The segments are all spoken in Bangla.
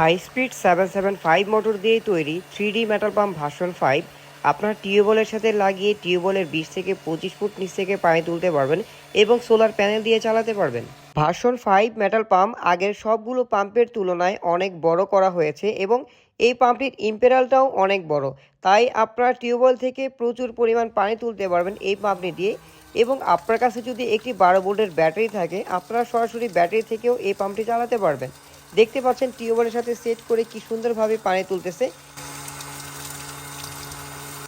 High speed seven seven five motor দিয়ে তৈরি three D metal pump version five. আপনার টিউবওয়েলের সাথে লাগিয়ে টিউবওয়েলের বিশ থেকে পঁচিশ ফুট নিচ থেকে পানি তুলতে পারবেন এবং সোলার প্যানেল দিয়ে চালাতে পারবেন। ভার্সন ফাইভ মেটাল পাম্প আগের সবগুলো পাম্পের তুলনায় অনেক বড় করা হয়েছে এবং এই পাম্পটির ইম্পেরালটাও অনেক বড়। তাই আপনার টিউবওয়েল থেকে প্রচুর পরিমাণ পানি তুলতে পারবেন এই পাম্পটি দিয়ে এবং আপনার কাছে যদি একটি বারো ভোল্টের ব্যাটারি থাকে, আপনারা সরাসরি ব্যাটারি থেকেও এই পাম্পটি চালাতে পারবেন। দেখতে পাচ্ছেন টিউবওয়েলের সাথে সেট করে কি সুন্দরভাবে পানি তুলতেছে।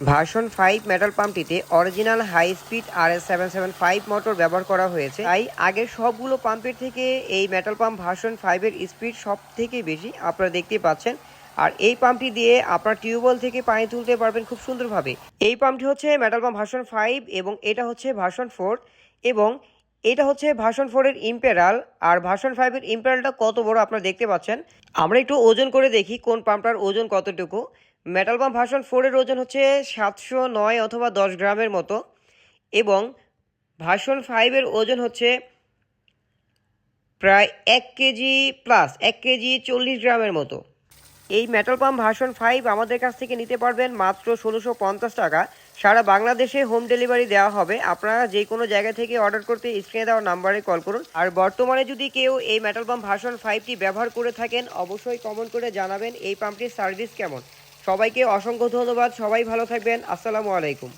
ভার্সন ফাইভ মেটাল পাম্পটিতে অরিজিনাল হাই স্পিড আর S seven seven five motor ব্যবহার করা হয়েছে। তাই আগের সবগুলো পাম্পের থেকে এই মেটাল পাম্প ভার্সন ফাইভের স্পিড সব থেকে বেশি আপনারা দেখতে পাচ্ছেন। আর এই পাম্পটি দিয়ে আপনার টিউবওয়েল থেকে পানি তুলতে পারবেন খুব সুন্দরভাবে। এই পাম্পটি হচ্ছে মেটাল পাম্প ভার্সন ফাইভ এবং এটা হচ্ছে ভার্সন ফোর এবং এটা হচ্ছে ভার্সন ফোরের ইম্পেরাল, আর ভার্সন ফাইভের ইম্পেরালটা কত বড় আপনারা দেখতে পাচ্ছেন? আমরা একটু ওজন করে দেখি কোন পাম্পটার ওজন কতটুকু। মেটাল পাম্প ভার্সন ফোরের ওজন হচ্ছে সাতশো নয় অথবা দশ গ্রামের মতো, এবং ভার্সন ফাইভের ওজন হচ্ছে প্রায় এক কেজি প্লাস এক কেজি চল্লিশ গ্রামের মতো। এই মেটাল পাম্প ভার্সন ফাইভ আমাদের কাছ থেকে নিতে পারবেন মাত্র ষোলোশো পঞ্চাশ টাকা। সারা বাংলাদেশে হোম ডেলিভারি দেওয়া হবে। আপনারা যে কোনো জায়গা থেকে অর্ডার করতে স্ক্রিনে দেওয়া নাম্বারে কল করুন। আর বর্তমানে যদি কেউ এই মেটাল পাম্প ভার্সন ফাইভটি ব্যবহার করে থাকেন, অবশ্যই কমেন্ট করে জানাবেন এই পাম্পটির সার্ভিস কেমন। সবাইকে অসংখ্য ধন্যবাদ। সবাই ভালো থাকবেন। আসসালামু আলাইকুম।